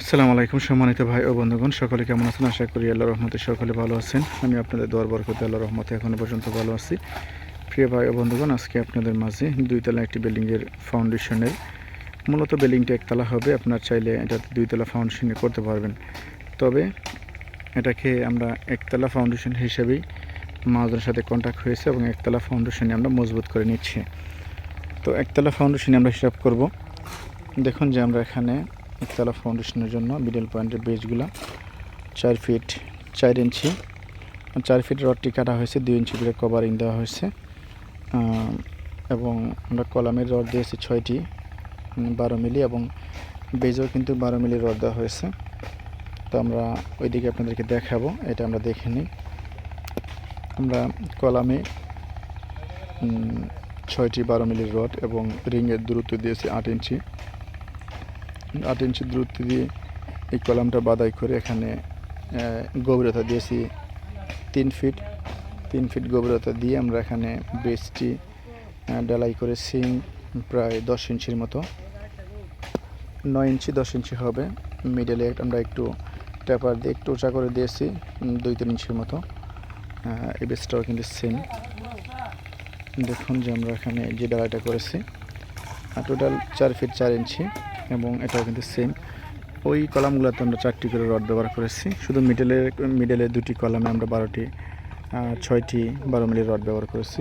আসসালামু আলাইকুম সম্মানিত ভাই ও বন্ধুগণ, সকলে কেমন আছেন? আশা করি আল্লাহ রহমতে সকলে ভালো আছেন। আমি আপনাদের দোয়ার বরকতে আল্লাহ রহমতে এখনও পর্যন্ত ভালো আছি। প্রিয় ভাই ও বন্ধুগণ, আজকে আপনাদের মাঝে দুইতলা একটি বিল্ডিংয়ের ফাউন্ডেশনের মূলত বিল্ডিংটি একতলা হবে। আপনার চাইলে এটাতে দুইতলা ফাউন্ডেশনে করতে পারবেন। তবে এটাকে আমরা একতলা ফাউন্ডেশন হিসেবেই মাহাজনের সাথে কন্ট্যাক্ট হয়েছে এবং একতলা ফাউন্ডেশনে আমরা মজবুত করে নিচ্ছি। তো একতলা ফাউন্ডেশনে আমরা হিসাব করব। দেখুন যে আমরা এখানে একতলা ফাউন্ডেশনের জন্য মিডল পয়েন্টের বেজগুলো চার ফিট চার ইঞ্চি চার ফিট রডটি কাটা হয়েছে, দুই ইঞ্চি করে কভারিং দেওয়া হয়েছে। এবং আমরা কলামের রড দিয়েছি ছয়টি বারো মিলি, এবং বেজও কিন্তু বারো মিলি রড দেওয়া হয়েছে। তো আমরা ওইদিকে আপনাদেরকে দেখাবো, এটা আমরা দেখে নিই। আমরা কলামে ছয়টি বারো মিলির রড এবং রিংয়ের দূরত্ব দিয়েছি আট ইঞ্চি আট ইঞ্চি দূরত্ব দিয়ে এই কলামটা বাদাই করে এখানে গভীরতা দিয়েছি তিন ফিট। তিন ফিট গভীরতা দিয়ে আমরা এখানে আহ, ডালাই করে সিং প্রায় দশ ইঞ্চির মতো। নয় ইঞ্চি দশ ইঞ্চি হবে। মিডলে আমরা একটু ট্যাপার দিয়ে একটু উঁচা করে দিয়েছি দুই তিন ইঞ্চির মতো। এই বেসটাও কিন্তু সেম। দেখুন যে আমরা এখানে যে ডালাইটা করেছি টোটাল চার ফিট চার ইঞ্চি। এবং এটাও কিন্তু সেম ওই কলামগুলোতে আমরা চারটি করে রড ব্যবহার করেছি। শুধু মিডলের মিডলে দুটি কলামে আমরা বারোটি ছয়টি বারো মিলি রড ব্যবহার করেছি।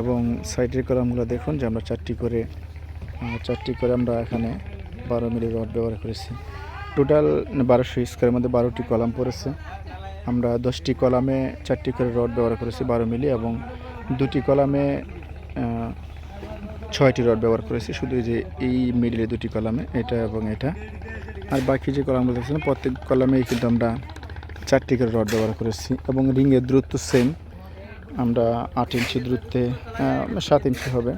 এবং সাইডের কলামগুলো দেখুন যে আমরা চারটি করে চারটি করে আমরা এখানে বারো মিলি রড ব্যবহার করেছি। টোটাল বারোশো স্কোয়ারের মধ্যে বারোটি কলাম পড়েছে। আমরা দশটি কলামে চারটি করে রড ব্যবহার করেছি বারো মিলি এবং দুটি কলামে ছয়টি রড ব্যবহার করেছি, শুধু যে এই মিডিলে দুটি কলামে, এটা এবং এটা। আর বাকি যে কলামগুলো দেখছিলাম, প্রত্যেক কলামেই কিন্তু আমরা চারটি করে রড ব্যবহার করেছি এবং রিংয়ের দূরত্ব সেম আমরা আট ইঞ্চি দূরত্বে সাত ইঞ্চি হবে।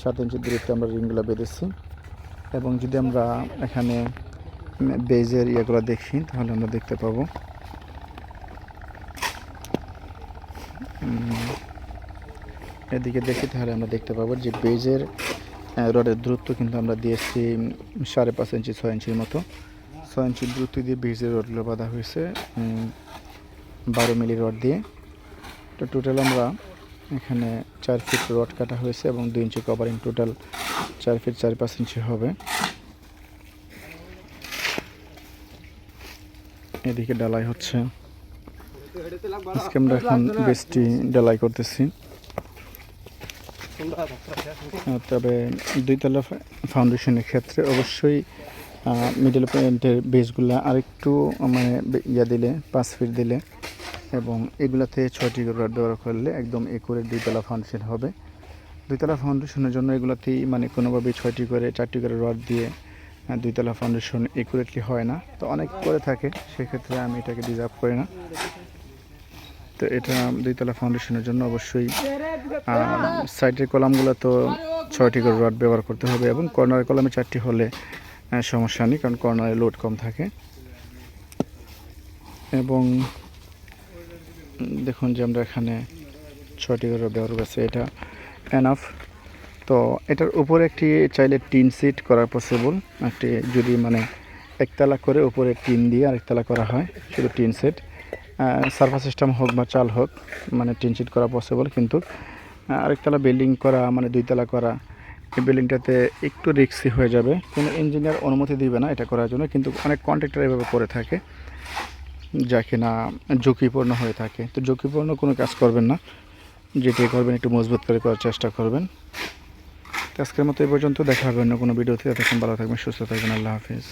সাত ইঞ্চি দূরত্বে আমরা রিংগুলো বেঁধেছি। এবং যদি আমরা এখানে বেজের ইয়েগুলো দেখি, তাহলে আমরা দেখতে পাবো। এদিকে দেখি, তাহলে আমরা দেখতে পাবো যে বেজের রডের দূরত্ব কিন্তু আমরা দিয়েছি সাড়ে পাঁচ ইঞ্চি, ছয় ইঞ্চির মতো। ছয় ইঞ্চি দূরত্ব দিয়ে বেজের রডগুলো বাঁধা হয়েছে বারো মিলি রড দিয়ে। তো টোটাল আমরা এখানে চার ফিট রড কাটা হয়েছে এবং দুই ইঞ্চি কভারিং টোটাল চার ফিট চার পাঁচ ইঞ্চি হবে। এদিকে ডালাই হচ্ছে। আজকে আমরা এখন বেশটি ডালাই করতেছি। তবে দুইতলা ফাউন্ডেশনের ক্ষেত্রে অবশ্যই মিডল পয়েন্টের বেসগুলো আরেকটু মানে ইয়া দিলে, পাঁচ ফিট দিলে, এবং এগুলাতে ছয়টি করে রড ব্যবহার করলে একদম একুরের দুইতলা ফাউন্ডেশন হবে। দুইতলা ফাউন্ডেশনের জন্য এগুলাতেই মানে কোনোভাবেই ছয়টি করে, চারটি করে রড দিয়ে দুইতলা ফাউন্ডেশন একুরেটলি হয় না। তো অনেক করে থাকে, সেক্ষেত্রে আমি এটাকে ডিজার্ভ করি না। তো এটা দুইতলা ফাউন্ডেশনের জন্য অবশ্যই সাইডের কলামগুলো তো ছয়টি করে রড ব্যবহার করতে হবে এবং কর্নারের কলামে চারটি হলে সমস্যা নেই কারণ কর্নারে লোড কম থাকে। এবং দেখুন যে আমরা এখানে ছয়টি করে রড ব্যবহার করছি, এটা এনাফ তো এটার উপরে একটি চাইলে টিন সিট করা পসিবল একটি যদি মানে একতলা করে উপরে টিন দিয়ে আরেকতলা করা হয়, শুধু টিন সেট সার্ফাস সিস্টেম হোক বা চাল হোক মানে টিন সিট করা পসিবল কিন্তু আরেকতলা বিল্ডিং করা মানে দুইতলা করা, এই বিল্ডিংটাতে একটু রিক্সি হয়ে যাবে। কোনো ইঞ্জিনিয়ার অনুমতি দিবে না এটা করার জন্য, কিন্তু অনেক কন্ট্রাক্টর এভাবে করে থাকে, যা কিনা ঝুঁকিপূর্ণ হয়ে থাকে। তো ঝুঁকিপূর্ণ কোনো কাজ করবেন না, যেটি করবেন একটু মজবুত করে করার চেষ্টা করবেন। তো আজকের মতো এই পর্যন্ত, দেখা হবে অন্য কোনো ভিডিওতে। ততক্ষণ ভালো থাকবেন, সুস্থ থাকবেন, আল্লাহ হাফিজ।